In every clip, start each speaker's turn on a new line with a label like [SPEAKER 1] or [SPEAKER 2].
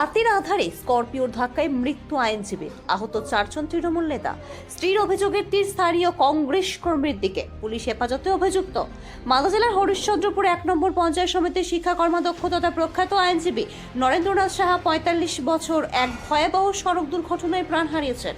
[SPEAKER 1] রাতের আধারে স্করপিওর ধাক্কায় মৃত্যু আইনজীবীর আহত চারজন তৃণমূল নেতা। স্ত্রীর অভিযোগের তীর স্থানীয় কংগ্রেস কর্মীর দিকে। পুলিশ হেফাজতে অভিযুক্ত। মালদা জেলার হরিশ্চন্দ্রপুর এক নম্বর পঞ্চায়েত সমিতির শিক্ষা কর্মাধ্যক্ষ তথা প্রখ্যাত আইনজীবী নরেন্দ্রনাথ সাহা পঁয়তাল্লিশ বছর এক ভয়াবহ সড়ক দুর্ঘটনায় প্রাণ হারিয়েছেন।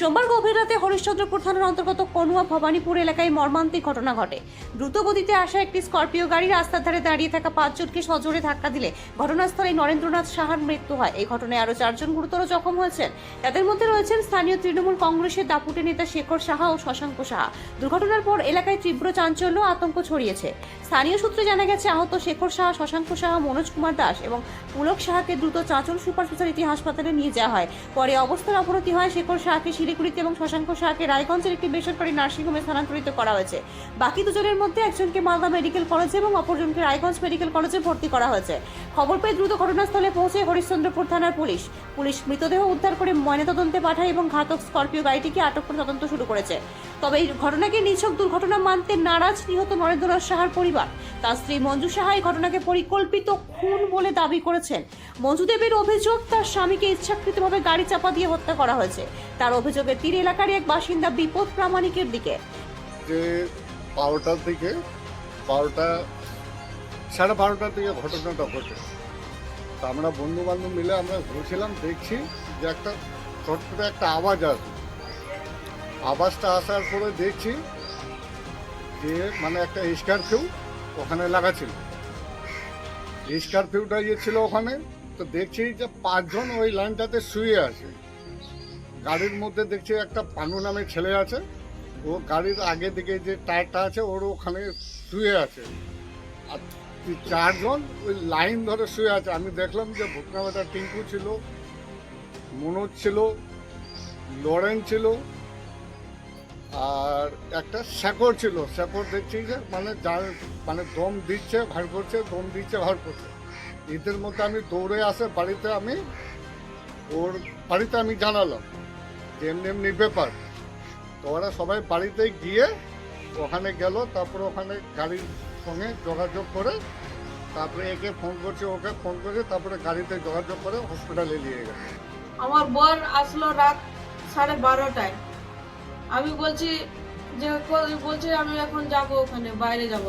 [SPEAKER 1] সোমবার গভীর রাতে হরিশ্চন্দ্রপুর থানার অন্তর্গত কনুয়া ভবানীপুর এলাকায় মর্মান্তিক ঘটনা ঘটে। দ্রুত গতিতে আসা একটি স্করপিও গাড়ি রাস্তার ধারে দাঁড়িয়ে থাকা পাঁচজনকে সজোরে ধাক্কা দিলে ঘটনাস্থলে নরেন্দ্রনাথ সাহার মৃত্যু হয়। এই ঘটনায় আরও চারজন গুরুতর জখম হয়েছেন। তাদের মধ্যে রয়েছেন স্থানীয় তৃণমূল কংগ্রেসের দাপুটে নেতা শেখর সাহা ও শশাঙ্ক সাহা। দুর্ঘটনার পর এলাকায় তীব্র চাঞ্চল্য আতঙ্ক ছড়িয়েছে। স্থানীয় সূত্রে জানা গেছে, আহত শেখর সাহা, শশাঙ্ক সাহা, মনোজ কুমার দাস এবং পুলক সাহাকে দ্রুত চাঁচল সুপার স্পেশালিটি হাসপাতালে নিয়ে যাওয়া হয়। পরে অবস্থার অবনতি হয় শেখর সাহাকে শিলিগুড়িতে এবং শশাঙ্ক সাহাকে রায়গঞ্জের একটি বেসরকারি নার্সিংহোমে স্থানান্তরিত করা হয়েছে। বাকি দুজনের মধ্যে একজনকে মালদা মেডিকেল কলেজে এবং অপরজনকে রায়গঞ্জ মেডিকেল কলেজে ভর্তি করা হয়েছে। খবর পেয়ে দ্রুত ঘটনাস্থলে পৌঁছে হরিশ্চন্দ্রপুর থানার পুলিশ। পুলিশ মৃতদেহ উদ্ধার করে ময়নাতদন্তে পাঠায় এবং ঘাতক স্করপিও গাড়িটিকে আটক করে তদন্ত শুরু করেছে। তবে এই ঘটনাকে নিছক দুর্ঘটনা মানতে নারাজ নিহত নরেন্দ্রনাথ সাহার পরিবার। তার স্ত্রী মঞ্জু সাহা এই ঘটনাকে পরিকল্পিত খুন বলে দাবি করেছেন। মঞ্জু দেবের অভিযোগ, তার স্বামীকে ইচ্ছাকৃতভাবে গাড়ি চাপা দিয়ে হত্যা করা হয়েছে। তার অভিযোগের তীর এলাকার এক বাসিন্দা বিপদ প্রামাণিকের দিকে।
[SPEAKER 2] যে বারোটার দিকে বারোটা, সাড়ে বারোটার দিকে ঘটনাটা ঘটে। তা আমরা বন্ধু বান্ধব মিলে আমরা ঘুরছিলাম, দেখছি যে একটা ছোট একটা আওয়াজ আসে। আওয়াজটা আসার পরে দেখছি যে মানে একটা স্করপিউ ওখানে লাগা ছিল। স্করপিউটা ইয়ে ছিল ওখানে, তো দেখছি যে পাঁচজন ওই লাইনটাতে শুয়ে আছে। গাড়ির মধ্যে দেখছি একটা পানু নামে ছেলে আছে। ও গাড়ির আগে দিকে যে টায়ারটা আছে, ওর ওখানে শুয়ে আছে। আর চারজন ওই লাইন ধরে শুয়ে আছে। আমি দেখলাম যে ভুকনাবাটা টিঙ্কু ছিল, মনোজ ছিল, লরেন ছিল, আর একটা শেকর ছিল। শেকর দেখছি যে মানে যার মানে দম দিচ্ছে, ভার করছে, দম দিচ্ছে, ভার করছে। এদের মধ্যে আমি দৌড়ে আসে, বাড়িতে আমি ওর বাড়িতে আমি জানালাম। যে এমনি ব্যাপার। তো ওরা সবাই বাড়িতে গিয়ে ওখানে গেল তারপরে ওখানে গাড়ির সঙ্গে যোগাযোগ করে তারপরে একে ফোন করছে ওকে ফোন করে তারপরে গাড়িতে যোগাযোগ করে হসপিটালে নিয়ে গেল
[SPEAKER 3] আমার বর আসলো রাত সাড়ে বারোটায়। আমি বলছি যে বলছে আমি এখন যাব ওখানে বাইরে যাব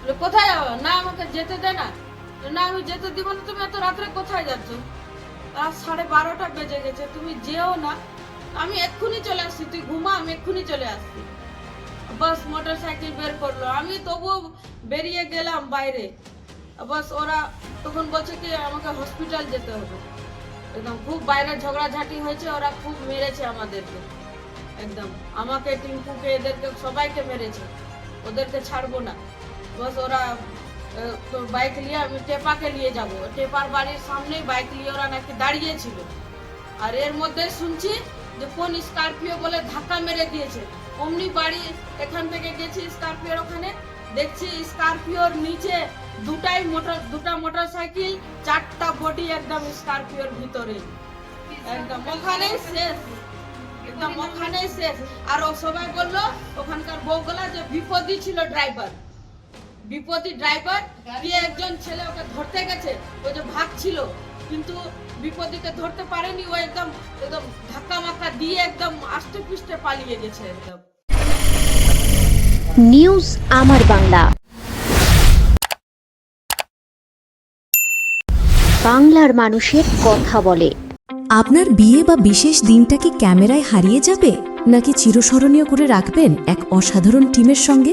[SPEAKER 3] বলে, কোথায় যাব? না আমাকে যেতে দে না। না আমি যেতে দিব না তুমি এত রাত্রে কোথায় যাচ্ছ? রাত সাড়ে বারোটা বেজে গেছে তুমি যেও না। আমি এক্ষুনি চলে আসছি, তুই ঘুমা, আমি এক্ষুনি চলে আসছি। বাস মোটর সাইকেল বের করল। আমি তবুও বেরিয়ে গেলাম বাইরে। বাস, ওরা তখন বলছে কি, আমাকে হসপিটাল যেতে হবে। একদম খুব বাইরে ঝগড়াঝাটি হয়েছে, ওরা খুব মেরেছে আমাদেরকে। একদম। আমাকে, টিঙ্কুকে, এদেরকে, সবাইকে মেরেছে। ওদেরকে ছাড়বো না। বস, ওরা তো বাইক নিয়ে আমি টেপাকে নিয়ে যাব। টেপার বাড়ির সামনেই বাইক নিয়ে ওরা নাকি দাঁড়িয়েছিল। আর এর মধ্যে শুনছি যে কোন স্করপিও বলে ধাক্কা মেরে দিয়েছে। অমনি বাড়ি এখান থেকে গেছি স্করপিওর ওখানে। দেখছি স্করপিওর নিচে দুটাই মোটর দুটা মোটর সাইকেল চারটা বডি একদম স্করপিওর ভিতরে। একদম ওখানেই শেষ একদম ওখানেই শেষ আর ও সবাই বলল, ওখানকার বউগুলা যে বিপদই ছিল ড্রাইভার বিপদী ড্রাইভার দিয়ে একজন ছেলে ওকে ধরতে গেছে? ও যে ভাগছিল। কিন্তু বিপদীকে ধরতে পারেনি ও একদম একদম ধাক্কা মাক্কা দিয়ে একদম আষ্টে পিষ্টে পালিয়ে গেছে একদম।
[SPEAKER 4] নিউজ আমার বাংলা। বাংলার মানুষের কথা বলে।
[SPEAKER 5] আপনার বিয়ে বা বিশেষ দিনটা কি ক্যামেরায় হারিয়ে যাবে নাকি চিরস্মরণীয় করে রাখবেন এক অসাধারণ টিমের সঙ্গে?